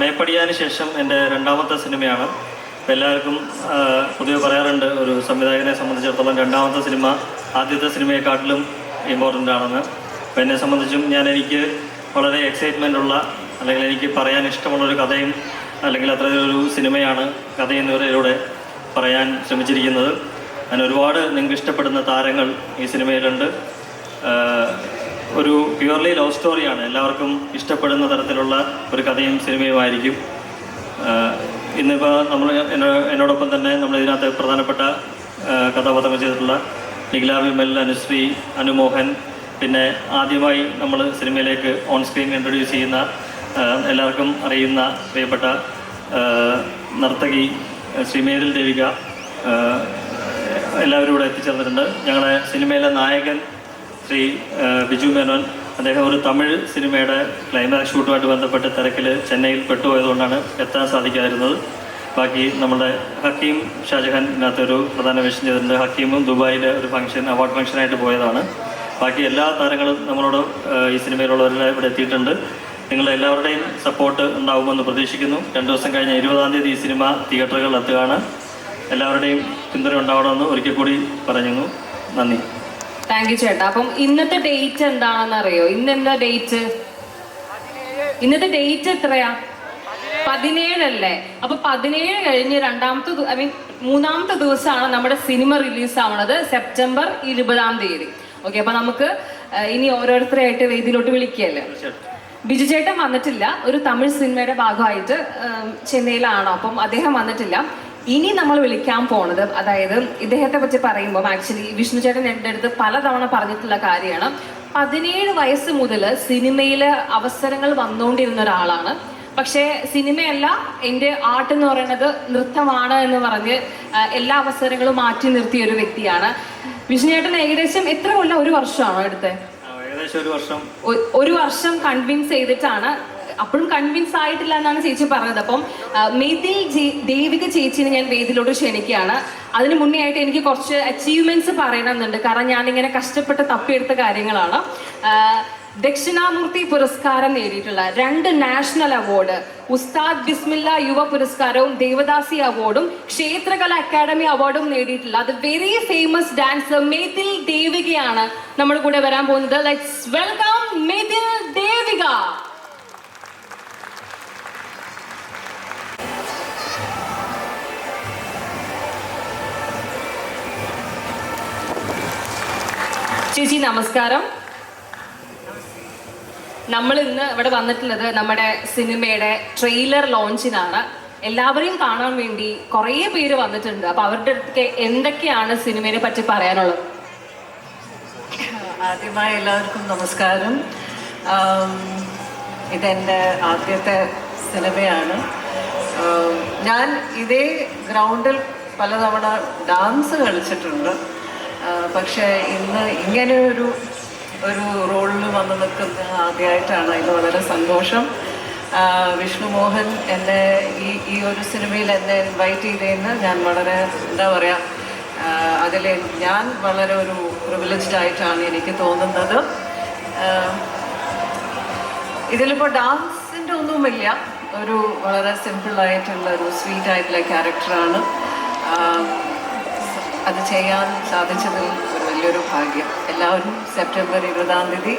മേപ്പടിയാന് ശേഷം എന്റെ രണ്ടാമത്തെ സിനിമയാണ്. എല്ലാവർക്കും പൊതുവെ പറയാറുണ്ട് ഒരു സംവിധായകനെ സംബന്ധിച്ചിടത്തോളം രണ്ടാമത്തെ സിനിമ ആദ്യത്തെ സിനിമയെക്കാട്ടിലും ഇമ്പോർട്ടന്റ് ആണെന്ന്. എന്നെ സംബന്ധിച്ചും ഞാൻ എനിക്ക് വളരെ എക്സൈറ്റ്മെന്റ് ഉള്ള അല്ലെങ്കിൽ എനിക്ക് പറയാൻ ഇഷ്ടമുള്ള ഒരു കഥയും അല്ലെങ്കിൽ അത്തരത്തിലൊരു സിനിമയാണ് കഥ എന്നിവരിലൂടെ പറയാൻ ശ്രമിച്ചിരിക്കുന്നത്. ഞാൻ ഒരുപാട് നിങ്ങൾക്ക് ഇഷ്ടപ്പെടുന്ന താരങ്ങൾ ഈ സിനിമയിലുണ്ട്. ഒരു പ്യുവർലി ലവ് സ്റ്റോറിയാണ് എല്ലാവർക്കും ഇഷ്ടപ്പെടുന്ന തരത്തിലുള്ള ഒരു കഥയും സിനിമയുമായിരിക്കും ഇന്നിപ്പോൾ നമ്മൾ എന്നോ- എന്നോടൊപ്പം തന്നെ നമ്മൾ ഇതിനകത്ത് പ്രധാനപ്പെട്ട കഥാപാത്രങ്ങൾ ചെയ്തിട്ടുള്ള നിഖില വിമൽ അനുശ്രീ അനുമോഹൻ പിന്നെ ആദ്യമായി നമ്മൾ സിനിമയിലേക്ക് ഓൺ സ്ക്രീൻ ഇൻട്രൊഡ്യൂസ് ചെയ്യുന്ന എല്ലാവർക്കും അറിയുന്ന പ്രിയപ്പെട്ട നർത്തകി ശ്രീമേരിൽ ദേവിക എല്ലാവരും ഇവിടെ എത്തിച്ചേർന്നിട്ടുണ്ട്. ഞങ്ങളുടെ സിനിമയിലെ നായകൻ ശ്രീ ബിജു മേനോൻ അദ്ദേഹം ഒരു തമിഴ് സിനിമയുടെ ക്ലൈമാക്സ് ഷൂട്ടുമായിട്ട് ബന്ധപ്പെട്ട് തിരക്കിൽ ചെന്നൈയിൽ പെട്ടുപോയതുകൊണ്ടാണ് എത്താൻ സാധിക്കാതിരുന്നത്. ബാക്കി നമ്മുടെ ഹക്കീം ഷാജഹാൻ ഇതിനകത്തൊരു പ്രധാന വേഷം ചെയ്തിട്ടുണ്ട്. ഹക്കീമും ദുബായിലെ ഒരു ഫംഗ്ഷൻ അവാർഡ് ഫംഗ്ഷനായിട്ട് പോയതാണ്. ബാക്കി എല്ലാ താരങ്ങളും നമ്മളോട് ഈ സിനിമയിലുള്ളവരെല്ലാം ഇവിടെ എത്തിയിട്ടുണ്ട്. നിങ്ങളുടെ എല്ലാവരുടെയും സപ്പോർട്ട് ഉണ്ടാവുമെന്ന് പ്രതീക്ഷിക്കുന്നു. രണ്ട് ദിവസം കഴിഞ്ഞ ഇരുപതാം തീയതി ഈ സിനിമ തിയേറ്ററുകളിൽ എത്തുകയാണ്. എല്ലാവരുടെയും പിന്തുണ ഉണ്ടാവണമെന്ന് ഒരിക്കൽ കൂടി പറഞ്ഞു നന്ദി. താങ്ക് യു ചേട്ടാ. അപ്പം ഇന്നത്തെ ഡേറ്റ് എന്താണെന്ന് അറിയോ ഇന്ന് എന്താ ഡേറ്റ് ഇന്നത്തെ ഡേറ്റ് എത്രയാ? പതിനേഴല്ലേ? അപ്പൊ പതിനേഴ് കഴിഞ്ഞ് രണ്ടാമത്തെ ഐ മീൻ മൂന്നാമത്തെ ദിവസമാണ് നമ്മുടെ സിനിമ റിലീസ് ആവുന്നത് സെപ്റ്റംബർ ഇരുപതാം തീയതി. ഓക്കെ അപ്പൊ നമുക്ക് ഇനി ഓരോരുത്തരെയായിട്ട് വേദിയിലോട്ട് വിളിക്കുകയല്ലേ? ബിജു ചേട്ടൻ വന്നിട്ടില്ല. ഒരു തമിഴ് സിനിമയുടെ ഭാഗമായിട്ട് ചെന്നൈയിലാണ്? അപ്പം അദ്ദേഹം വന്നിട്ടില്ല. ഇനി നമ്മൾ വിളിക്കാൻ പോണത് അതായത് ഇദ്ദേഹത്തെ പറ്റി പറയുമ്പോൾ ആക്ച്വലി വിഷ്ണു ചേട്ടൻ എന്റെ അടുത്ത് പലതവണ പറഞ്ഞിട്ടുള്ള കാര്യമാണ്. പതിനേഴ് വയസ്സ് മുതൽ സിനിമയിൽ അവസരങ്ങൾ വന്നുകൊണ്ടിരുന്ന ഒരാളാണ്. പക്ഷേ സിനിമയല്ല എന്റെ ആർട്ട് എന്ന് പറയുന്നത് നൃത്തമാണ് എന്ന് പറഞ്ഞ് എല്ലാ അവസരങ്ങളും മാറ്റി നിർത്തിയ ഒരു വ്യക്തിയാണ്. വിഷ്ണു ചേട്ടൻ ഏകദേശം എത്ര കൊല്ലം? ഒരു വർഷമാണോ എടുത്തത് വർഷം. ഒരു വർഷം കൺവിൻസ് ചെയ്തിട്ടാണ് അപ്പോഴും കൺവിൻസ് ആയിട്ടില്ല എന്നാണ് ചേച്ചി പറഞ്ഞത്. അപ്പം മെയ്തിൽ ദേവിക ചേച്ചിനെ ഞാൻ വേദിയിലോട്ട് ക്ഷണിക്കുകയാണ്. അതിന് മുന്നേ ആയിട്ട് എനിക്ക് കുറച്ച് അച്ചീവ്മെന്റ്സ് പറയണമെന്നുണ്ട്. കാരണം ഞാൻ ഇങ്ങനെ കഷ്ടപ്പെട്ട് തപ്പിയെടുത്ത കാര്യങ്ങളാണ്. ദക്ഷിണാമൂർത്തി പുരസ്കാരം നേടിയിട്ടുള്ള രണ്ട് നാഷണൽ അവാർഡ് ഉസ്താദ് ബിസ്മില്ല യുവ പുരസ്കാരവും ദേവദാസി അവാർഡും ക്ഷേത്രകല അക്കാദമി അവാർഡും നേടിയിട്ടുള്ള അത് വെരി ഫേമസ് ഡാൻസർ മേതിൽ ദേവികയാണ് നമ്മുടെ കൂടെ വരാൻ പോകുന്നത്. Let's welcome Methil Devika. ചേച്ചി നമസ്കാരം. നമ്മൾ ഇന്ന് ഇവിടെ വന്നിട്ടുള്ളത് നമ്മുടെ സിനിമയുടെ ട്രെയിലർ ലോഞ്ചിനാണ്. എല്ലാവരെയും കാണാൻ വേണ്ടി കുറേ പേര് വന്നിട്ടുണ്ട്. അപ്പൊ അവരുടെ അടുത്ത് എന്തൊക്കെയാണ് സിനിമയെ പറ്റി പറയാനുള്ളത്? ആദ്യമായി എല്ലാവർക്കും നമസ്കാരം. ഇതെന്റെ ആദ്യത്തെ സിനിമയാണ്. ഞാൻ ഇതേ ഗ്രൗണ്ടിൽ പലതവണ ഡാൻസ് കളിച്ചിട്ടുണ്ട്. പക്ഷേ ഇന്ന് ഇങ്ങനെ ഒരു ഒരു റോളിൽ വന്ന് നിൽക്കുന്ന ആദ്യമായിട്ടാണ് അതിൽ വളരെ സന്തോഷം. വിഷ്ണു മോഹൻ എന്നെ ഈ ഈ ഒരു സിനിമയിൽ എന്നെ ഇൻവൈറ്റ് ചെയ്തതിന് ഞാൻ വളരെ എന്താ പറയുക അതിൽ ഞാൻ വളരെ ഒരു പ്രിവിലേജ്ഡ് ആയിട്ടാണ് എനിക്ക് തോന്നുന്നത്. ഇതിലിപ്പോൾ ഡാൻസിന്റെ ഒന്നുമില്ല. ഒരു വളരെ സിമ്പിളായിട്ടുള്ള ഒരു സ്വീറ്റ് ആയിട്ടുള്ള ക്യാരക്ടറാണ് അത് ചെയ്യാൻ സാധിച്ചതിൽ ഒരു വലിയൊരു ഭാഗ്യം. എല്ലാവരും സെപ്റ്റംബർ ഇരുപതാം തീയതി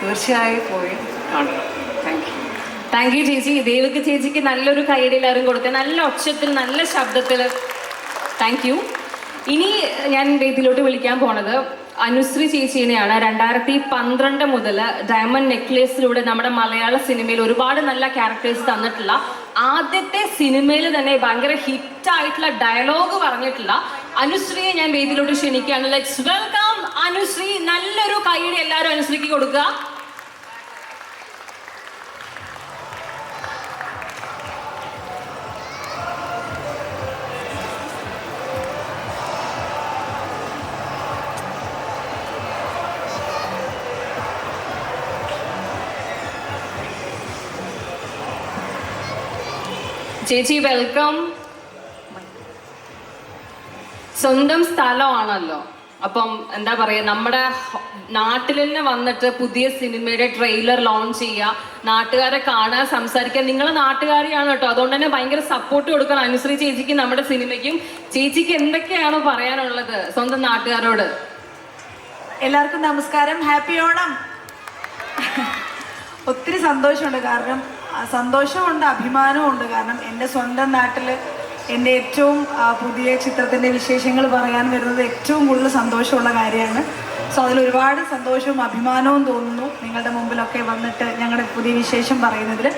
തീർച്ചയായും പോയി കാണണം. താങ്ക് യു താങ്ക് യു ചേച്ചി. ദേവിക്ക് ചേച്ചിക്ക് നല്ലൊരു കൈയടി എല്ലാവരും കൊടുത്തേ. നല്ല ഒച്ചത്തിൽ നല്ല ശബ്ദത്തിൽ. താങ്ക് യു ഇനി ഞാൻ വേദിയിലോട്ട് വിളിക്കാൻ പോണത്. അനുശ്രീ ചേച്ചീനെയാണ്. രണ്ടായിരത്തി പന്ത്രണ്ട് മുതൽ ഡയമണ്ട് നെക്ലേസിലൂടെ നമ്മുടെ മലയാള സിനിമയിൽ ഒരുപാട് നല്ല ക്യാരക്ടേഴ്സ് തന്നിട്ടുള്ള ആദ്യത്തെ സിനിമയിൽ തന്നെ ഭയങ്കര ഹിറ്റായിട്ടുള്ള ഡയലോഗ് പറഞ്ഞിട്ടുള്ള അനുശ്രീയെ ഞാൻ വേദിയിലോട്ട് ക്ഷണിക്കുകയാണ്. Let's welcome Anusree. നല്ലൊരു കൈയുടെ എല്ലാവരും അനുശ്രീക്ക് കൊടുക്കുക. ചേച്ചി വെൽക്കം സ്വന്തം സ്ഥലമാണല്ലോ. അപ്പം എന്താ പറയാ നമ്മുടെ നാട്ടിൽ തന്നെ വന്നിട്ട് പുതിയ സിനിമയുടെ ട്രെയിലർ ലോഞ്ച് ചെയ്യുക നാട്ടുകാരെ കാണാൻ സംസാരിക്കുക. നിങ്ങൾ നാട്ടുകാരിയാണ് കേട്ടോ. അതുകൊണ്ട് തന്നെ ഭയങ്കര സപ്പോർട്ട് കൊടുക്കണം. അനുശ്രീ ചേച്ചിക്ക് നമ്മുടെ സിനിമയ്ക്കും. ചേച്ചിക്ക് എന്തൊക്കെയാണ് പറയാനുള്ളത് സ്വന്തം നാട്ടുകാരോട്? എല്ലാവർക്കും നമസ്കാരം. ഹാപ്പി ഓണം. ഒത്തിരി സന്തോഷമുണ്ട്. കാരണം സന്തോഷമുണ്ട് സന്തോഷമുണ്ട് അഭിമാനമുണ്ട് കാരണം എന്റെ സ്വന്തം നാട്ടിൽ എന്റെ ഏറ്റവും പുതിയ ചിത്രത്തിന്റെ വിശേഷങ്ങൾ പറയാൻ വരുന്നത് ഏറ്റവും കൂടുതൽ സന്തോഷമുള്ള കാര്യമാണ്. സോ അതിൽ ഒരുപാട് സന്തോഷവും അഭിമാനവും തോന്നുന്നു നിങ്ങളുടെ മുമ്പിലൊക്കെ വന്നിട്ട് ഞങ്ങളുടെ പുതിയ വിശേഷം പറയുന്നതിൽ.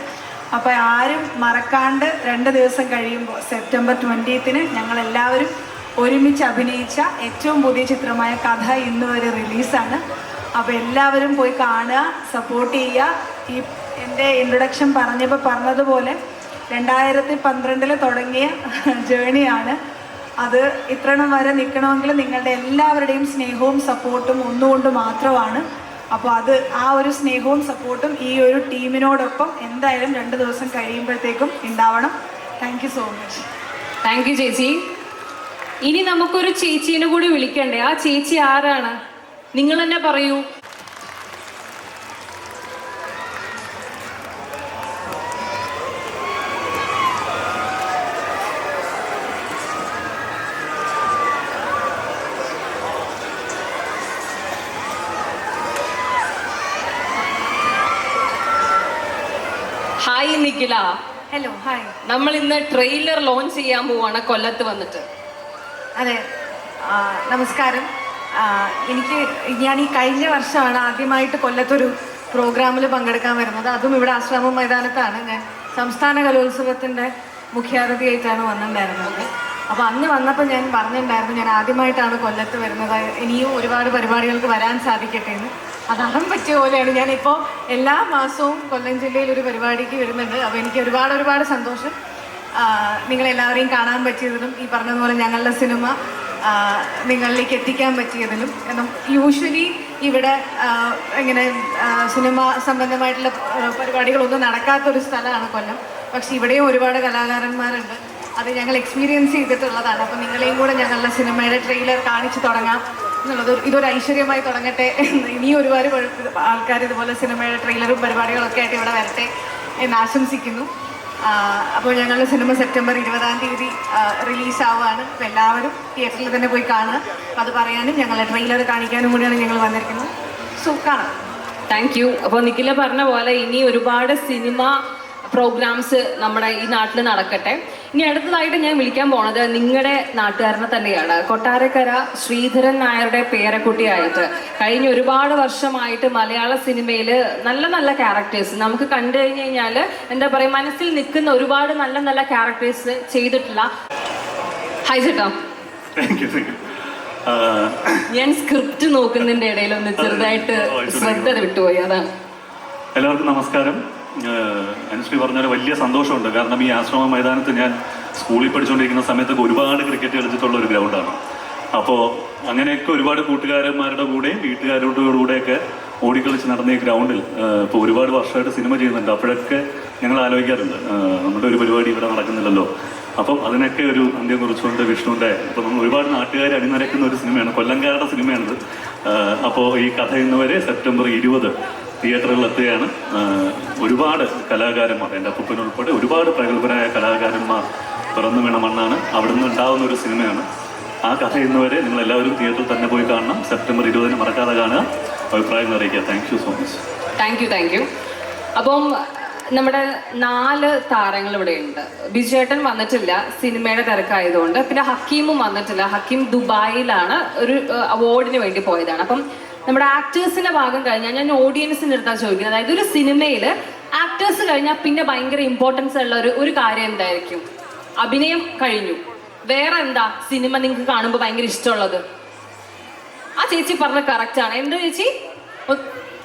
അപ്പോൾ ആരും മറക്കാണ്ട് രണ്ട് ദിവസം കഴിയുമ്പോൾ സെപ്റ്റംബർ ട്വന്റീത്തിന് ഞങ്ങളെല്ലാവരും ഒരുമിച്ച് അഭിനയിച്ച ഏറ്റവും പുതിയ ചിത്രമായ കഥ ഇന്ന് വരെ റിലീസാണ്. അപ്പോൾ എല്ലാവരും പോയി കാണുക സപ്പോർട്ട് ചെയ്യുക. ഈ എന്റെ ഇൻട്രൊഡക്ഷൻ പറഞ്ഞപ്പോൾ പറഞ്ഞതുപോലെ രണ്ടായിരത്തി പന്ത്രണ്ടിൽ തുടങ്ങിയ ജേണിയാണ്. അത് ഇത്രണം വരെ നിൽക്കണമെങ്കിൽ നിങ്ങളുടെ എല്ലാവരുടെയും സ്നേഹവും സപ്പോർട്ടും ഒന്നുകൊണ്ട് മാത്രമാണ്. അപ്പോൾ അത് ആ ഒരു സ്നേഹവും സപ്പോർട്ടും ഈ ഒരു ടീമിനോടൊപ്പം എന്തായാലും രണ്ട് ദിവസം കഴിയുമ്പോഴത്തേക്കും ഉണ്ടാവണം. താങ്ക് സോ മച്ച് താങ്ക് ചേച്ചി. ഇനി നമുക്കൊരു ചേച്ചീനെ കൂടി വിളിക്കണ്ടേ? ആ ചേച്ചി ആരാണ്? നിങ്ങൾ തന്നെ പറയൂ. നിഖില ഹലോ ഹായ് നമ്മൾ ഇന്ന് ട്രെയിലർ ലോഞ്ച് ചെയ്യാൻ പോവാണ്. കൊല്ലത്ത് വന്നിട്ട്. അതെ. നമസ്കാരം. എനിക്ക് ഞാൻ ഈ കഴിഞ്ഞ വർഷമാണ് ആദ്യമായിട്ട് കൊല്ലത്തൊരു പ്രോഗ്രാമിൽ പങ്കെടുക്കാൻ വരുന്നത്. അതും ഇവിടെ ആശ്രമ മൈതാനത്താണ്. ഞാൻ സംസ്ഥാന കലോത്സവത്തിന്റെ മുഖ്യാതിഥിയായിട്ടാണ് വന്നിട്ടുണ്ടായിരുന്നത്. അപ്പോൾ അന്ന് വന്നപ്പോൾ ഞാൻ പറഞ്ഞിട്ടുണ്ടായിരുന്നു ഞാൻ ആദ്യമായിട്ടാണ് കൊല്ലത്ത് വരുന്നത്. ഇനിയും ഒരുപാട് പരിപാടികൾക്ക് വരാൻ സാധിക്കട്ടെ എന്ന്. അതാകാൻ പറ്റിയ പോലെയാണ്. ഞാനിപ്പോൾ എല്ലാ മാസവും കൊല്ലം ജില്ലയിൽ ഒരു പരിപാടിക്ക് വരുന്നുണ്ട്. അപ്പോൾ എനിക്ക് ഒരുപാട് ഒരുപാട് സന്തോഷം. നിങ്ങളെല്ലാവരെയും കാണാൻ പറ്റിയതിലും ഈ പറഞ്ഞതുപോലെ ഞങ്ങളുടെ സിനിമ നിങ്ങളിലേക്ക് എത്തിക്കാൻ പറ്റിയതിലും. യൂഷ്വലി ഇവിടെ ഇങ്ങനെ സിനിമ സംബന്ധമായിട്ടുള്ള പരിപാടികളൊന്നും നടക്കാത്തൊരു സ്ഥലമാണ് കൊല്ലം. പക്ഷെ ഇവിടെയും ഒരുപാട് കലാകാരന്മാരുണ്ട്. അത് ഞങ്ങൾ എക്സ്പീരിയൻസ് ചെയ്തിട്ടുള്ളതാണ്. അപ്പം നിങ്ങളെയും കൂടെ ഞങ്ങളുടെ സിനിമയുടെ ട്രെയിലർ കാണിച്ചു തുടങ്ങാം എന്നുള്ളത് ഇതൊരു ഐശ്വര്യമായി തുടങ്ങട്ടെ ഇനി ഒരുപാട് ആൾക്കാർ ഇതുപോലെ സിനിമയുടെ ട്രെയിലറും പരിപാടികളൊക്കെ ആയിട്ട് ഇവിടെ വരട്ടെ എന്ന് ആശംസിക്കുന്നു. അപ്പോൾ ഞങ്ങളുടെ സിനിമ സെപ്റ്റംബർ ഇരുപതാം തീയതി റിലീസ് ആവുകയാണ് അപ്പോൾ എല്ലാവരും തിയേറ്ററിൽ തന്നെ പോയി കാണുക. അത് പറയാനും ഞങ്ങളെ ട്രെയിലർ കാണിക്കാനും കൂടിയാണ് ഞങ്ങൾ വന്നിരിക്കുന്നത്. സോ കാണാം. താങ്ക് യു അപ്പോൾ നിഖില പറഞ്ഞ പോലെ ഇനി ഒരുപാട് സിനിമ പ്രോഗ്രാംസ് നമ്മുടെ ഈ നാട്ടിൽ നടക്കട്ടെ. ഇനി അടുത്തതായിട്ട് ഞാൻ വിളിക്കാൻ പോണത് നിങ്ങളുടെ നാട്ടുകാരനെ തന്നെയാണ്. കൊട്ടാരക്കര ശ്രീധരൻ നായരുടെ പേരക്കുട്ടിയായിട്ട് കഴിഞ്ഞ ഒരുപാട് വർഷമായിട്ട് മലയാള സിനിമയിൽ നല്ല നല്ല ക്യാരക്ടേഴ്സ് നമുക്ക് കണ്ടു കഴിഞ്ഞ് കഴിഞ്ഞാൽ എന്താ പറയുക മനസ്സിൽ നിൽക്കുന്ന ഒരുപാട് നല്ല നല്ല ക്യാരക്ടേഴ്സ് ചെയ്തിട്ടുള്ള ഹൈ ചേട്ടാ. ഞാൻ സ്ക്രിപ്റ്റ് നോക്കുന്നതിന്റെ ഇടയിൽ ഒന്ന് ചെറുതായിട്ട് ശ്രദ്ധ വിട്ടുപോയി അതാണ്. എല്ലാവർക്കും നമസ്കാരം. അനുശ്രീ പറഞ്ഞ വലിയ സന്തോഷമുണ്ട്. കാരണം ഈ ആശ്രമ മൈതാനത്ത് ഞാൻ സ്കൂളിൽ പഠിച്ചുകൊണ്ടിരിക്കുന്ന സമയത്തൊക്കെ ഒരുപാട് ക്രിക്കറ്റ് കളിച്ചിട്ടുള്ള ഒരു ഗ്രൗണ്ടാണ്. അപ്പോൾ അങ്ങനെയൊക്കെ ഒരുപാട് കൂട്ടുകാരന്മാരുടെ കൂടെയും വീട്ടുകാരുടെ കൂടെയൊക്കെ ഓടിക്കളിച്ച് നടന്ന ഈ ഗ്രൗണ്ടിൽ ഇപ്പോൾ ഒരുപാട് വർഷമായിട്ട് സിനിമ ചെയ്യുന്നുണ്ട്. അപ്പോഴൊക്കെ ഞങ്ങൾ ആലോചിക്കാറുണ്ട്. നമ്മുടെ ഒരു പരിപാടി ഇവിടെ നടക്കുന്നില്ലല്ലോ. അപ്പം അതിനൊക്കെ ഒരു അന്ത്യം കുറിച്ചുകൊണ്ട് വിഷ്ണുവിന്റെ ഇപ്പം നമ്മൾ ഒരുപാട് നാട്ടുകാർ അണിനിരക്കുന്ന ഒരു സിനിമയാണ്. കൊല്ലംകാരുടെ സിനിമയാണിത്. അപ്പോൾ ഈ കഥ ഇന്നുവരെ സെപ്റ്റംബർ ഇരുപത് തിയേറ്ററുകളിൽ എത്തുകയാണ് ഒരുപാട് കലാകാരന്മാർ എന്റെ അപ്പൂപ്പനുൾപ്പെടെ ഒരുപാട് പ്രഗത്ഭരായ കലാകാരന്മാർ പിറന്നു വീണ മണ്ണാണ്. അവിടുന്ന് ഉണ്ടാകുന്ന ഒരു സിനിമയാണ്. ആ കഥ ഇന്നുവരെ നിങ്ങൾ എല്ലാവരും തിയേറ്ററിൽ തന്നെ പോയി കാണണം. സെപ്റ്റംബർ ഇരുപതിന് മറക്കാതെ കാണുക. അഭിപ്രായം അറിയിക്കുക thank you so much thank you thank you അപ്പം നമ്മുടെ നാല് താരങ്ങൾ ഇവിടെ ഉണ്ട്. ബിജേട്ടൻ വന്നിട്ടില്ല സിനിമയുടെ തിരക്കായതുകൊണ്ട്. പിന്നെ ഹക്കീമും വന്നിട്ടില്ല. ഹക്കീം ദുബായിലാണ് ഒരു അവാർഡിന് വേണ്ടി പോയതാണ്. അപ്പം നമ്മുടെ ആക്ടേഴ്സിന്റെ ഭാഗം കഴിഞ്ഞാൽ ഞാൻ ഓഡിയൻസിന്റെ അടുത്താണ് ചോദിക്കുന്നത്. അതായത് ഒരു സിനിമയിൽ ആക്ടേഴ്സ് കഴിഞ്ഞാൽ പിന്നെ ഭയങ്കര ഇമ്പോർട്ടൻസ് ഉള്ള ഒരു ഒരു കാര്യം എന്തായിരിക്കും? അഭിനയം കഴിഞ്ഞു. വേറെ എന്താ സിനിമ നിങ്ങൾക്ക് കാണുമ്പോൾ ഭയങ്കര ഇഷ്ടമുള്ളത്? ആ ചേച്ചി പറഞ്ഞ ആണ്. എന്താ ചേച്ചി?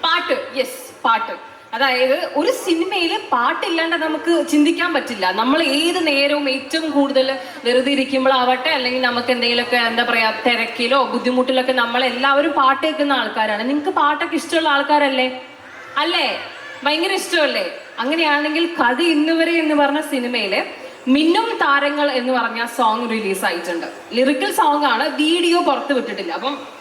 പാട്ട്. യെസ് പാട്ട്. അതായത് ഒരു സിനിമയിൽ പാട്ടില്ലാണ്ട് നമുക്ക് ചിന്തിക്കാൻ പറ്റില്ല. നമ്മൾ ഏത് നേരവും ഏറ്റവും കൂടുതൽ വെറുതെ ഇരിക്കുമ്പോഴാവട്ടെ അല്ലെങ്കിൽ നമുക്ക് എന്തെങ്കിലുമൊക്കെ എന്താ പറയാ തിരക്കിലോ ബുദ്ധിമുട്ടിലൊക്കെ നമ്മൾ എല്ലാവരും പാട്ട് കേൾക്കുന്ന ആൾക്കാരാണ്. നിങ്ങൾക്ക് പാട്ടൊക്കെ ഇഷ്ടമുള്ള ആൾക്കാരല്ലേ? അല്ലേ? ഭയങ്കര ഇഷ്ടമല്ലേ? അങ്ങനെയാണെങ്കിൽ കഥ ഇന്നുവരെ എന്ന് പറഞ്ഞ സിനിമയിൽ മിന്നും താരങ്ങൾ എന്ന് പറഞ്ഞ സോങ് റിലീസ് ആയിട്ടുണ്ട്. ലിറിക്കൽ സോങ് ആണ്. വീഡിയോ പുറത്ത് വിട്ടിട്ടില്ല. അപ്പം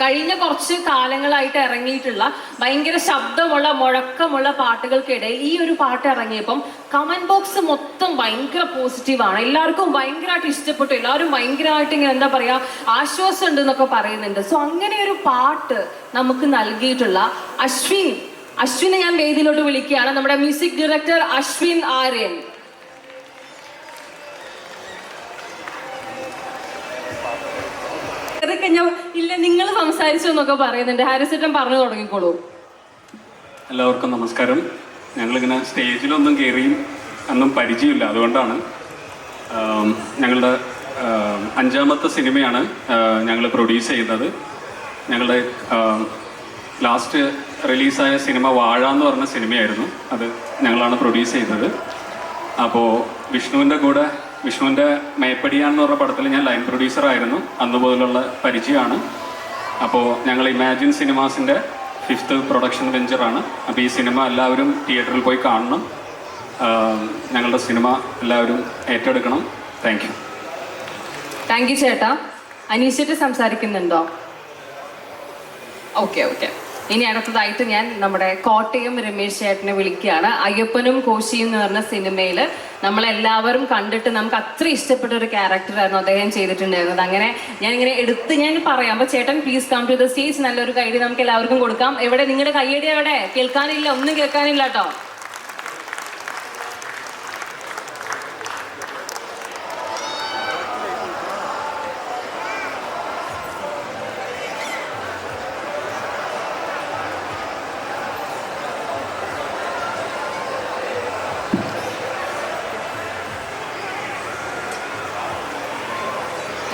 കഴിഞ്ഞ കുറച്ച് കാലങ്ങളായിട്ട് ഇറങ്ങിയിട്ടുള്ള ഭയങ്കര ശബ്ദമുള്ള മുഴക്കമുള്ള പാട്ടുകൾക്കിടയിൽ ഈ ഒരു പാട്ട് ഇറങ്ങിയപ്പം കമന്റ് ബോക്സ് മൊത്തം ഭയങ്കര പോസിറ്റീവാണ് എല്ലാവർക്കും ഭയങ്കരമായിട്ട് ഇഷ്ടപ്പെട്ടു. എല്ലാവരും ഭയങ്കരമായിട്ട് ഇങ്ങനെ എന്താ പറയാ ആശ്വാസം ഉണ്ട് എന്നൊക്കെ പറയുന്നുണ്ട്. സോ അങ്ങനെ ഒരു പാട്ട് നമുക്ക് നൽകിയിട്ടുള്ള അശ്വിൻ. അശ്വിനെ ഞാൻ വേദിയിലോട്ട് വിളിക്കുകയാണ്. നമ്മുടെ മ്യൂസിക് ഡയറക്ടർ അശ്വിൻ ആര്യൻ. അതൊക്കെ ഞാൻ ഇല്ല നിങ്ങൾ സംസാരിച്ചു എന്നൊക്കെ പറയുന്നുണ്ട്. ഹാരിസേട്ടൻ പറഞ്ഞു തുടങ്ങിക്കോളൂ. എല്ലാവർക്കും നമസ്കാരം. ഞങ്ങൾ ഞങ്ങളിങ്ങനെ സ്റ്റേജിലൊന്നും കയറിയും അന്നും പരിചയമില്ല. അതുകൊണ്ടാണ് ഞങ്ങളുടെ അഞ്ചാമത്തെ സിനിമയാണ് ഞങ്ങൾ പ്രൊഡ്യൂസ് ചെയ്യുന്നത്. ഞങ്ങളുടെ ലാസ്റ്റ് റിലീസായ സിനിമ വാഴ എന്ന് പറഞ്ഞ സിനിമയായിരുന്നു. അത് ഞങ്ങളാണ് പ്രൊഡ്യൂസ് ചെയ്തത്. അപ്പോൾ വിഷ്ണുവിന്റെ കൂടെ വിഷ്ണുവിന്റെ മേപ്പടിയാണെന്ന് പറഞ്ഞ പടത്തിൽ ഞാൻ ലൈൻ പ്രൊഡ്യൂസർ ആയിരുന്നു. അന്ന് മുതലുള്ള പരിചയമാണ്. അപ്പോൾ ഞങ്ങൾ ഇമാജിൻ സിനിമാസിന്റെ ഫിഫ്ത്ത് പ്രൊഡക്ഷൻ വെഞ്ചറാണ് അപ്പോൾ ഈ സിനിമ എല്ലാവരും തിയേറ്ററിൽ പോയി കാണണം. ഞങ്ങളുടെ സിനിമ എല്ലാവരും ഏറ്റെടുക്കണം. താങ്ക് യു താങ്ക് യു ചേട്ടാ. അനീഷിട്ട് സംസാരിക്കുന്നുണ്ടോ? ഓക്കെ ഓക്കെ ഇനി അടുത്തതായിട്ട് ഞാൻ നമ്മുടെ കോട്ടയം രമേശ് ചേട്ടനെ വിളിക്കുകയാണ്. അയ്യപ്പനും കോശിയും എന്ന് പറഞ്ഞ സിനിമയിൽ നമ്മളെല്ലാവരും കണ്ടിട്ട് നമുക്ക് അത്ര ഇഷ്ടപ്പെട്ട ഒരു ക്യാരക്ടറായിരുന്നു അദ്ദേഹം ചെയ്തിട്ടുണ്ടായിരുന്നത്. അങ്ങനെ ഞാൻ ഇങ്ങനെ എടുത്ത് ഞാൻ പറയാം. അപ്പൊ ചേട്ടൻ please come to the stage നല്ലൊരു കൈഡി നമുക്ക് എല്ലാവർക്കും കൊടുക്കാം. എവിടെ? നിങ്ങളുടെ കൈയടി എവിടെ കേൾക്കാനില്ല ഒന്നും കേൾക്കാനില്ല കേട്ടോ.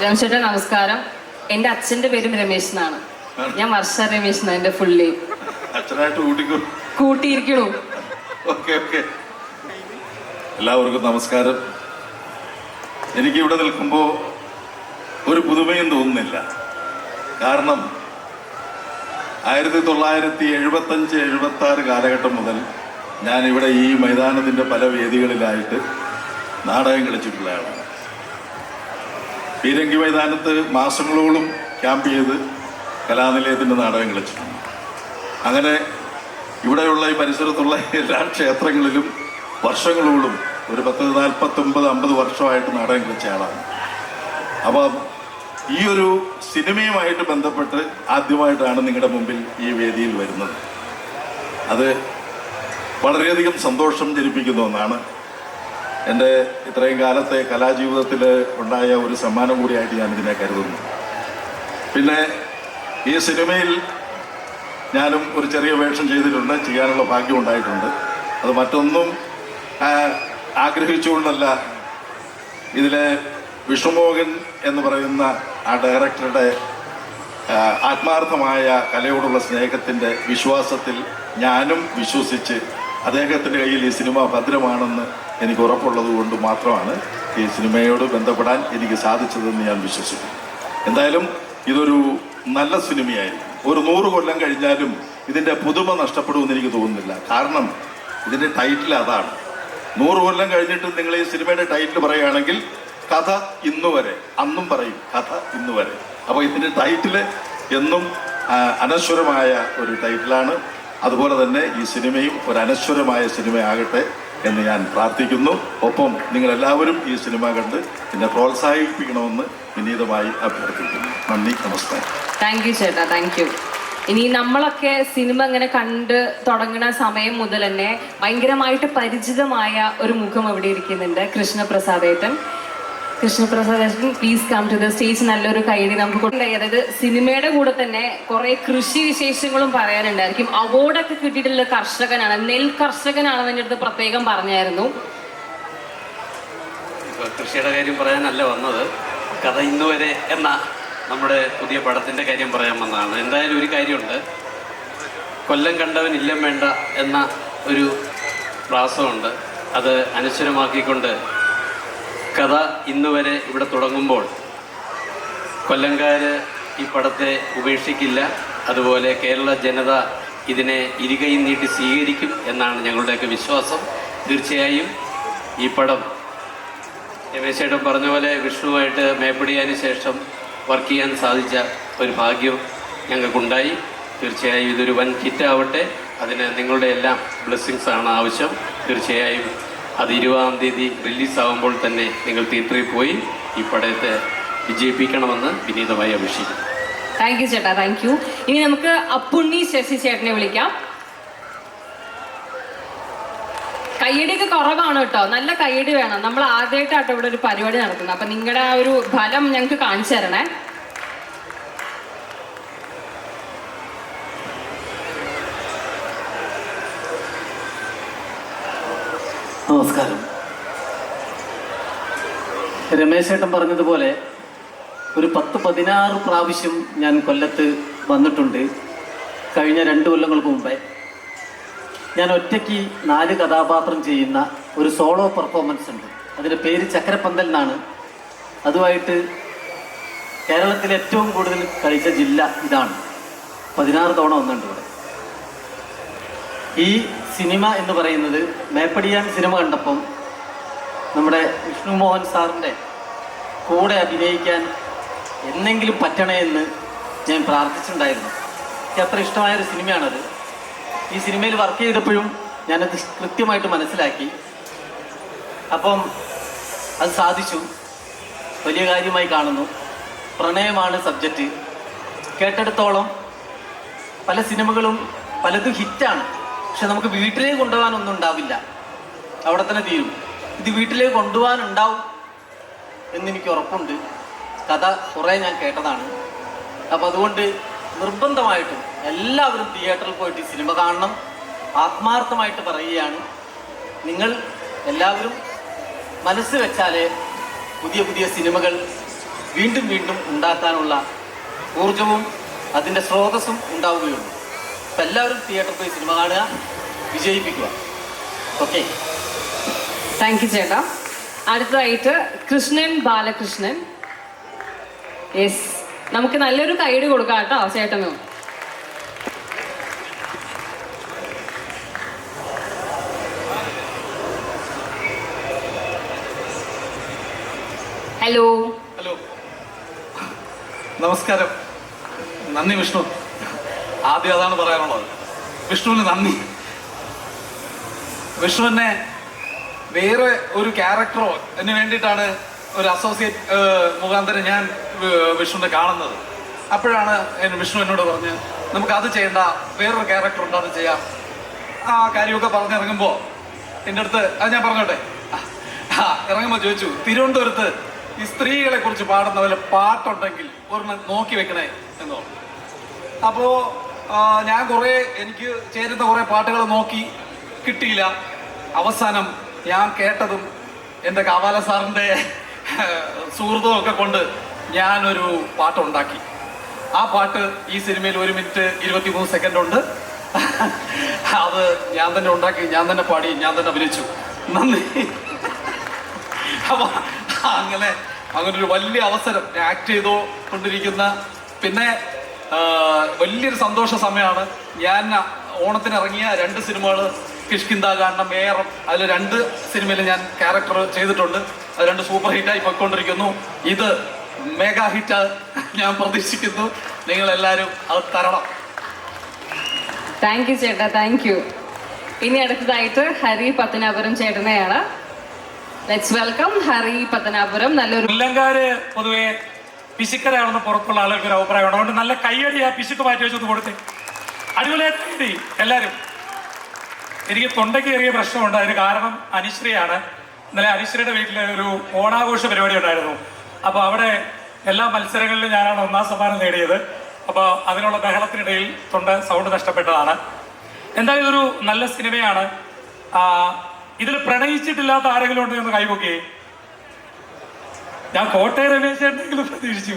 രമേശ് നമസ്കാരം. എന്റെ അച്ഛന്റെ പേരും രമേശ് എന്നാണ് ഞാൻ വർഷ രമേശ് എന്നാണ് എന്റെ ഫുള്ളി കൂട്ടിയിരിക്കണു. എല്ലാവർക്കും നമസ്കാരം. എനിക്ക് ഇവിടെ നിൽക്കുമ്പോൾ ഒരു പുതുമയും തോന്നുന്നില്ല. കാരണം ആയിരത്തി തൊള്ളായിരത്തി എഴുപത്തഞ്ച് എഴുപത്തി ആറ് കാലഘട്ടം മുതൽ ഞാൻ ഇവിടെ ഈ മൈതാനത്തിന്റെ പല വേദികളിലായിട്ട് നാടകം കളിച്ചിട്ടുള്ള ആളാണ് പീരങ്കി മൈതാനത്ത് മാസങ്ങളോളം ക്യാമ്പ് ചെയ്ത് കലാനിലയത്തിന്റെ നാടകം കളിച്ചിട്ടുണ്ട്. അങ്ങനെ ഇവിടെയുള്ള ഈ പരിസരത്തുള്ള എല്ലാ ക്ഷേത്രങ്ങളിലും വർഷങ്ങളോളും ഒരു പത്ത് നാൽപ്പത്തൊമ്പത് അമ്പത് വർഷമായിട്ട് നാടകം കളിച്ച ആളാണ്. അപ്പം ഈ ഒരു സിനിമയുമായിട്ട് ബന്ധപ്പെട്ട് ആദ്യമായിട്ടാണ് നിങ്ങളുടെ മുമ്പിൽ ഈ വേദിയിൽ വരുന്നത്. അത് വളരെയധികം സന്തോഷം ജനിപ്പിക്കുന്ന ഒന്നാണ്. എന്റെ ഇത്രയും കാലത്തെ കലാജീവിതത്തിൽ ഉണ്ടായ ഒരു സമ്മാനം കൂടിയായിട്ട് ഞാൻ ഇതിനെ കരുതുന്നു. പിന്നെ ഈ സിനിമയിൽ ഞാനും ഒരു ചെറിയ വേഷം ചെയ്തിട്ടുണ്ട് ചെയ്യാനുള്ള ഭാഗ്യം ഉണ്ടായിട്ടുണ്ട്. അത് മറ്റൊന്നും ആഗ്രഹിച്ചുകൊണ്ടല്ല ഇതിലെ വിഷ്ണുമോഹൻ എന്ന് പറയുന്ന ആ ഡയറക്ടറുടെ ആത്മാർത്ഥമായ കലയോടുള്ള സ്നേഹത്തിന്റെ വിശ്വാസത്തിൽ ഞാനും വിശ്വസിച്ച് അദ്ദേഹത്തിന്റെ കയ്യിൽ ഈ സിനിമ ഭദ്രമാണെന്ന് എനിക്ക് ഉറപ്പുള്ളത് കൊണ്ട് മാത്രമാണ് ഈ സിനിമയോട് ബന്ധപ്പെടാൻ എനിക്ക് സാധിച്ചതെന്ന് ഞാൻ വിശ്വസിക്കുന്നു. എന്തായാലും ഇതൊരു നല്ല സിനിമയായിരിക്കും. ഒരു നൂറ് കൊല്ലം കഴിഞ്ഞാലും ഇതിന്റെ പുതുമ നഷ്ടപ്പെടുമെന്ന് എനിക്ക് തോന്നുന്നില്ല. കാരണം ഇതിന്റെ ടൈറ്റിൽ അതാണ്. നൂറ് കൊല്ലം കഴിഞ്ഞിട്ട് നിങ്ങൾ ഈ സിനിമയുടെ ടൈറ്റിൽ പറയുകയാണെങ്കിൽ കഥ ഇന്നു വരെ അന്നും പറയും കഥ ഇന്നു വരെ. അപ്പോൾ ഇതിന്റെ ടൈറ്റിൽ എന്നും അനശ്വരമായ ഒരു ടൈറ്റിലാണ് അതുപോലെ തന്നെ ഈ സിനിമയും ഒരു അനശ്വരമായ സിനിമയാകട്ടെ എന്ന് ഞാൻ പ്രാർത്ഥിക്കുന്നു. ഒപ്പം നിങ്ങളെല്ലാവരും ഈ സിനിമ കണ്ട് എന്നെ പ്രോത്സാഹിപ്പിക്കണമെന്ന് വിനീതമായി അഭ്യർത്ഥിക്കുന്നു. നന്ദി നമസ്കാരം. താങ്ക് യു ചേട്ടാ. താങ്ക് യു ഇനി നമ്മളൊക്കെ സിനിമ ഇങ്ങനെ കണ്ട് തുടങ്ങുന്ന സമയം മുതൽ തന്നെ ഭയങ്കരമായിട്ട് പരിചിതമായ ഒരു മുഖം അവിടെ ഇരിക്കുന്നുണ്ട് കൃഷ്ണപ്രസാദേട്ടൻ കൃഷ്ണപ്രസാദേട്ടൻ please come to the stage നല്ലൊരു കൈയടി നമുക്ക് അതായത് സിനിമയുടെ കൂടെ തന്നെ കുറെ കൃഷി വിശേഷങ്ങളും പറയാനുണ്ടായിരിക്കും. അവാർഡൊക്കെ കിട്ടിയിട്ടുള്ള കർഷകനാണ്. നെൽ കർഷകനാണെന്ന് എന്റെ അടുത്ത് പ്രത്യേകം പറഞ്ഞായിരുന്നു. കൃഷിയുടെ കാര്യം പറയാനല്ല വന്നത്. കഥ ഇന്ന് വരെ എന്ന നമ്മുടെ പുതിയ പടത്തിന്റെ കാര്യം പറയാൻ വന്നതാണ്. എന്തായാലും ഒരു കാര്യമുണ്ട്. കൊല്ലം കണ്ടവൻ ഇല്ലം വേണ്ട എന്ന ഒരു പ്രാസമുണ്ട്. അത് അനശ്വരമാക്കിക്കൊണ്ട് കഥ ഇന്ന് വരെ ഇവിടെ തുടങ്ങുമ്പോൾ കൊല്ലംകാര് ഈ പടത്തെ ഉപേക്ഷിക്കില്ല. അതുപോലെ കേരള ജനത ഇതിനെ ഇരികയും നീട്ടി സ്വീകരിക്കും എന്നാണ് ഞങ്ങളുടെയൊക്കെ വിശ്വാസം. തീർച്ചയായും ഈ പടം രമേശേട്ടൻ പറഞ്ഞ പോലെ വിഷ്ണുവായിട്ട് മേപ്പിടിയതിന് ശേഷം വർക്ക് ചെയ്യാൻ സാധിച്ച ഒരു ഭാഗ്യം ഞങ്ങൾക്കുണ്ടായി. തീർച്ചയായും ഇതൊരു വൻ ഹിറ്റാവട്ടെ. അതിന് നിങ്ങളുടെ എല്ലാം ബ്ലെസ്സിങ്സാണ് ആവശ്യം. തീർച്ചയായും അത് ഇരുപതാം തീയതി റിലീസാകുമ്പോൾ തന്നെ നിങ്ങൾ തിയേറ്ററിൽ പോയി ഈ പടയത്തെ വിജയിപ്പിക്കണമെന്ന് വിനീതമായി അപേക്ഷിക്കുന്നു. താങ്ക് യു ചേട്ടാ. താങ്ക് യു ഇനി നമുക്ക് അപ്പുണ്ണി ശശി ചേട്ടനെ വിളിക്കാം. കയ്യടിയൊക്കെ കുറവാണ് കേട്ടോ. നല്ല കയ്യടി വേണം. നമ്മൾ ആദ്യമായിട്ടാട്ടോ ഇവിടെ ഒരു പരിപാടി നടത്തുന്നത്. അപ്പൊ നിങ്ങളുടെ ആ ഒരു ഫലം ഞങ്ങൾക്ക് കാണിച്ചു തരണേ. നമസ്കാരം. രമേശ് ഏട്ടൻ പറഞ്ഞതുപോലെ ഒരു പത്ത് പതിനാറ് പ്രാവശ്യം ഞാൻ കൊല്ലത്ത് വന്നിട്ടുണ്ട്. കഴിഞ്ഞ രണ്ട് കൊല്ലങ്ങൾക്ക് മുമ്പേ. ഞാൻ ഒറ്റയ്ക്ക് നാല് കഥാപാത്രം ചെയ്യുന്ന ഒരു സോളോ പെർഫോമൻസ് ഉണ്ട്. അതിന്റെ പേര് ചക്രപ്പന്തൽ എന്നാണ്. അതുമായിട്ട് കേരളത്തിൽ ഏറ്റവും കൂടുതൽ കളിച്ച ജില്ല ഇതാണ്. പതിനാറ് തവണ ഒന്നുണ്ട് ഇവിടെ. ഈ സിനിമ എന്ന് പറയുന്നത് മേപ്പടിയാൻ സിനിമ കണ്ടപ്പം നമ്മുടെ വിഷ്ണു മോഹൻ സാറിന്റെ കൂടെ അഭിനയിക്കാൻ എന്നെങ്കിലും പറ്റണേ എന്ന് ഞാൻ പ്രാർത്ഥിച്ചിട്ടുണ്ടായിരുന്നു. എനിക്ക് അത്ര ഇഷ്ടമായൊരു സിനിമയാണത്. ഈ സിനിമയിൽ വർക്ക് ചെയ്തപ്പോഴും ഞാനത് കൃത്യമായിട്ട് മനസ്സിലാക്കി. അപ്പം അത് സാധിച്ചു. വലിയ കാര്യമായി കാണുന്നു. പ്രണയമാണ് സബ്ജക്റ്റ്. കേട്ടെടുത്തോളം പല സിനിമകളും പലതും ഹിറ്റാണ്. പക്ഷെ നമുക്ക് വീട്ടിലേക്ക് കൊണ്ടുപോകാനൊന്നും ഉണ്ടാവില്ല. അവിടെ തന്നെ തീരും. ഇത് വീട്ടിലേക്ക് കൊണ്ടുപോകാനുണ്ടാവും എന്നെനിക്ക് ഉറപ്പുണ്ട്. കഥ കുറേ ഞാൻ കേട്ടതാണ്. അപ്പോൾ അതുകൊണ്ട് നിർബന്ധമായിട്ടും എല്ലാവരും തിയേറ്ററിൽ പോയിട്ട് സിനിമ കാണണം. ആത്മാർത്ഥമായിട്ട് പറയുകയാണ്. നിങ്ങൾ എല്ലാവരും മനസ്സ് വെച്ചാലേ പുതിയ പുതിയ സിനിമകൾ വീണ്ടും വീണ്ടും ഉണ്ടാക്കാനുള്ള ഊർജവും അതിന്റെ സ്രോതസ്സും ഉണ്ടാവുകയുള്ളൂ. അപ്പം എല്ലാവരും തിയേറ്ററിൽ പോയി സിനിമ കാണുക വിജയിപ്പിക്കുക. ഓക്കെ താങ്ക് യു ചേട്ടാ. അടുത്തതായിട്ട് കൃഷ്ണൻ ബാലകൃഷ്ണൻ. യെസ് നമുക്ക് നല്ലൊരു കൈഡ് കൊടുക്കാം കേട്ടോ ചേട്ടനും. ഹലോ ഹലോ നമസ്കാരം. നന്ദി വിഷ്ണു. ആദ്യം അതാണ് പറയാനുള്ളത്. വിഷ്ണുവിന് നന്ദി. വിഷ്ണുവിനെ വേറെ ഒരു ക്യാരക്ടറോ അതിന് വേണ്ടിയിട്ടാണ് ഒരു അസോസിയേറ്റ് മുഖാന്തരം ഞാൻ വിഷ്ണുവിനെ കാണുന്നത്. അപ്പോഴാണ് എന്നെ വിഷ്ണു എന്നോട് പറഞ്ഞ് നമുക്ക് അത് ചെയ്യണ്ട. വേറൊരു ക്യാരക്ടർ ഉണ്ട് അത് ചെയ്യാം. ആ കാര്യമൊക്കെ പറഞ്ഞിറങ്ങുമ്പോൾ എന്റെ അടുത്ത് അത് ഞാൻ പറഞ്ഞോട്ടെ. ആ ഇറങ്ങുമ്പോൾ ചോദിച്ചു തിരുവനന്തപുരത്ത് ഈ സ്ത്രീകളെ കുറിച്ച് പാടുന്ന വല്ല പാട്ടുണ്ടെങ്കിൽ ഒരെണ്ണം നോക്കി വെക്കണേ എന്നോ അപ്പോൾ ഞാൻ കുറേ എനിക്ക് ചേരുന്ന കുറേ പാട്ടുകൾ നോക്കി കിട്ടിയില്ല. അവസാനം ഞാൻ കേട്ടതും എന്റെ കാവാല സാറിന്റെ സുഹൃത്തും ഒക്കെ കൊണ്ട് ഞാനൊരു പാട്ടുണ്ടാക്കി. ആ പാട്ട് ഈ സിനിമയിൽ ഒരു മിനിറ്റ് ഇരുപത്തി മൂന്ന് സെക്കൻഡ് ഉണ്ട്. അത് ഞാൻ തന്നെ ഉണ്ടാക്കി ഞാൻ തന്നെ പാടി ഞാൻ തന്നെ അഭിനയിച്ചു. നന്ദി. അപ്പോൾ അങ്ങനെ അങ്ങനൊരു വലിയ അവസരം ആക്ട് ചെയ്തോ കൊണ്ടിരിക്കുന്ന പിന്നെ വലിയൊരു സന്തോഷ സമയമാണ്. ഞാൻ ഓണത്തിന് ഇറങ്ങിയ രണ്ട് സിനിമകൾ കിഷ്കിന്ത കാരണം മേയറും അതിൽ രണ്ട് സിനിമയിൽ ഞാൻ ക്യാരക്ടർ ചെയ്തിട്ടുണ്ട്. അത് രണ്ട് സൂപ്പർ ഹിറ്റായി പോയിക്കൊണ്ടിരിക്കുന്നു. ഇത് മെഗാ ഹിറ്റ് ഞാൻ പ്രതീക്ഷിക്കുന്നു. നിങ്ങളെല്ലാവരും അത് തരണം. താങ്ക് യു ചേട്ടാ. താങ്ക് യു ഇനി അടുത്തതായിട്ട് Hari Pathanapuram ചേട്ടനെയാണ്. Let's welcome Hari Pathanapuram. നല്ലൊരു കൊല്ലംകാര് പൊതുവെ പിശുക്കരാണെന്ന് പുറത്തുള്ള ആളുകൾക്ക് ഒരു അഭിപ്രായമുണ്ട് അതുകൊണ്ട് നല്ല കയ്യടി ആ പിശുക്ക് മാറ്റി വെച്ചൊന്ന് കൊടുത്ത്. അടിപൊളിയായിട്ട് എല്ലാവരും. എനിക്ക് തൊണ്ടയ്ക്ക് ചെറിയ പ്രശ്നമുണ്ട്. അതിന് കാരണം അനുശ്രീയാണ്. ഇന്നലെ അനുശ്രീയുടെ വീട്ടിൽ ഒരു ഓണാഘോഷ പരിപാടി ഉണ്ടായിരുന്നു. അപ്പോൾ അവിടെ എല്ലാ മത്സരങ്ങളിലും ഞാനാണ് ഒന്നാം സമ്മാനം നേടിയത്. അപ്പോൾ അതിനുള്ള ബഹളത്തിനിടയിൽ തൊണ്ട സൗണ്ട് നഷ്ടപ്പെട്ടതാണ്. എന്തായാലും ഇതൊരു നല്ല സിനിമയാണ്. ഇതിൽ പ്രണയിച്ചിട്ടില്ലാത്ത ആരെങ്കിലും ഉണ്ടെന്ന് ഒന്ന് കൈപൊക്കി ഞാൻ കോട്ടയം രമേശേണ്ടെങ്കിലും പ്രതീക്ഷിച്ചു.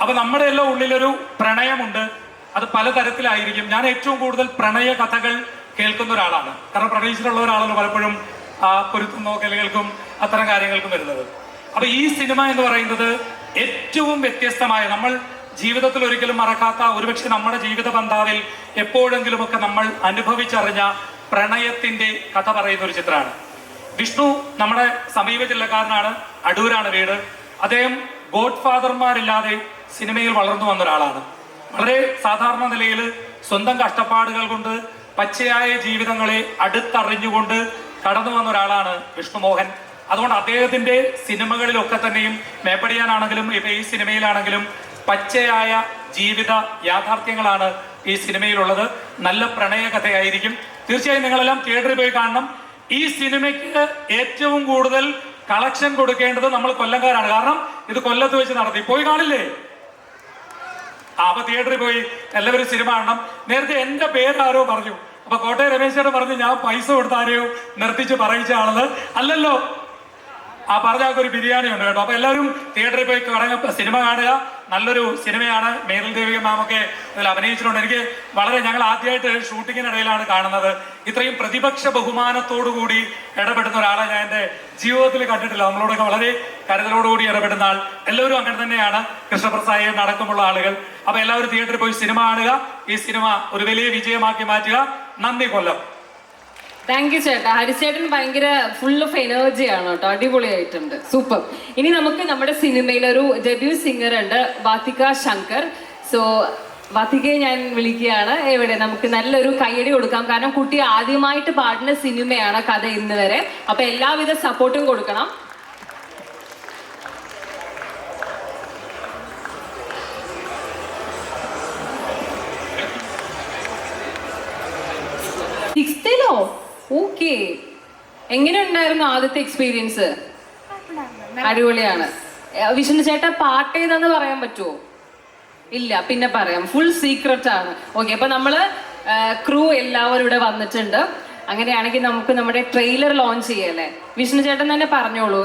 അപ്പൊ നമ്മുടെ എല്ലാം ഉള്ളിലൊരു പ്രണയമുണ്ട്. അത് പലതരത്തിലായിരിക്കും ഞാൻ ഏറ്റവും കൂടുതൽ പ്രണയ കഥകൾ കേൾക്കുന്ന ഒരാളാണ്. കാരണം പ്രണയിച്ചിട്ടുള്ള ഒരാളാണ് പലപ്പോഴും പൊരുത്തം നോക്കലുകൾക്കും അത്തരം കാര്യങ്ങൾക്കും വരുന്നത്. അപ്പൊ ഈ സിനിമ എന്ന് പറയുന്നത് ഏറ്റവും വ്യത്യസ്തമായ നമ്മൾ ജീവിതത്തിൽ ഒരിക്കലും മറക്കാത്ത ഒരുപക്ഷെ നമ്മുടെ ജീവിത പന്താവിൽ എപ്പോഴെങ്കിലുമൊക്കെ നമ്മൾ അനുഭവിച്ചറിഞ്ഞ പ്രണയത്തിന്റെ കഥ പറയുന്ന ഒരു ചിത്രമാണ്. വിഷ്ണു നമ്മുടെ സമീപ ജില്ലക്കാരനാണ് അടൂരാണ് വീട്. അദ്ദേഹം ഗോഡ് ഫാദർമാരില്ലാതെ സിനിമയിൽ വളർന്നു വന്ന ഒരാളാണ്. വളരെ സാധാരണ നിലയിൽ സ്വന്തം കഷ്ടപ്പാടുകൾ കൊണ്ട് പച്ചയായ ജീവിതങ്ങളെ അടുത്തറിഞ്ഞുകൊണ്ട് കടന്നു വന്ന ഒരാളാണ് വിഷ്ണുമോഹൻ. അതുകൊണ്ട് അദ്ദേഹത്തിന്റെ സിനിമകളിലൊക്കെ തന്നെയും മേപ്പടിയാനാണെങ്കിലും ഇപ്പൊ ഈ സിനിമയിലാണെങ്കിലും പച്ചയായ ജീവിത യാഥാർത്ഥ്യങ്ങളാണ് ഈ സിനിമയിലുള്ളത്. നല്ല പ്രണയ കഥയായിരിക്കും തീർച്ചയായും നിങ്ങളെല്ലാം തിയേറ്ററിൽ പോയി കാണണം. ഈ സിനിമയ്ക്ക് ഏറ്റവും കൂടുതൽ കളക്ഷൻ കൊടുക്കേണ്ടത് നമ്മൾ കൊല്ലംകാരാണ്. കാരണം ഇത് കൊല്ലത്ത് വെച്ച് നടത്തി. പോയി കാണില്ലേ? അപ്പൊ തിയേറ്ററിൽ പോയി എല്ലാവരും സിനിമ കാണണം. നേരത്തെ എന്റെ പേര് ആരോ പറഞ്ഞു. അപ്പൊ കോട്ടയം രമേശ് ചേട്ടൻ പറഞ്ഞു ഞാൻ പൈസ കൊടുത്താരെയോ നിർത്തിച്ച് പറയിച്ച ആളത് അല്ലല്ലോ. ആ പറഞ്ഞ ഒരു ബിരിയാണി ഉണ്ട് കേട്ടോ. അപ്പൊ എല്ലാവരും തിയേറ്ററിൽ പോയി കാണുക സിനിമ കാണുക. നല്ലൊരു സിനിമയാണ്. മേരൽ ദേവിക മാമൊക്കെ അതിൽ അഭിനയിച്ചിട്ടുണ്ട്. എനിക്ക് വളരെ ഞങ്ങൾ ആദ്യമായിട്ട് ഷൂട്ടിങ്ങിനിടയിലാണ് കാണുന്നത്. ഇത്രയും പ്രതിപക്ഷ ബഹുമാനത്തോടു കൂടി ഇടപെടുന്ന ഒരാളെ ഞാൻ എന്റെ ജീവിതത്തിൽ കണ്ടിട്ടില്ല. നമ്മളോടൊക്കെ വളരെ കരുതലോടുകൂടി ഇടപെടുന്ന ആൾ. എല്ലാവരും അങ്ങനെ തന്നെയാണ്. കൃഷ്ണപ്രസാദ് നടക്കമുള്ള ആളുകൾ. അപ്പൊ എല്ലാവരും തിയേറ്ററിൽ പോയി സിനിമ കാണുക. ഈ സിനിമ ഒരു വലിയ വിജയമാക്കി മാറ്റുക. നന്ദി കൊല്ലം. താങ്ക് യു ചേട്ടാ. ഹരിച്ചേട്ടൻ ഭയങ്കര ഫുൾ ഓഫ് എനർജിയാണ് കേട്ടോ. അടിപൊളിയായിട്ടുണ്ട്. സൂപ്പർ ഇനി നമുക്ക് നമ്മുടെ സിനിമയിൽ ഒരു ഡെബ്യൂ സിംഗർ ഉണ്ട് വാത്തിക ശങ്കർ. സോ വാത്തികയെ ഞാൻ വിളിക്കുകയാണ്. എവിടെ നമുക്ക് നല്ലൊരു കൈയടി കൊടുക്കാം. കാരണം കുട്ടി ആദ്യമായിട്ട് പാടുന്ന സിനിമയാണ് കഥ ഇന്ന് വരെ. അപ്പൊ എല്ലാവിധ സപ്പോർട്ടും കൊടുക്കണം. ഓക്കെ എങ്ങനെ ഉണ്ടായിരുന്നു ആദ്യത്തെ എക്സ്പീരിയൻസ് അടിപൊളിയാണ്. വിഷ്ണു ചേട്ടാ പാട്ട് ഏതാന്ന് പറയാൻ പറ്റുമോ ഇല്ല പിന്നെ പറയാം. ഫുൾ സീക്രട്ട് ആണ്. ഓക്കെ അപ്പൊ നമ്മൾ ക്രൂ എല്ലാവരും ഇവിടെ വന്നിട്ടുണ്ട്. അങ്ങനെയാണെങ്കിൽ നമുക്ക് നമ്മുടെ ട്രെയിലർ ലോഞ്ച് ചെയ്യല്ലേ? വിഷ്ണു ചേട്ടൻ തന്നെ പറഞ്ഞോളൂ.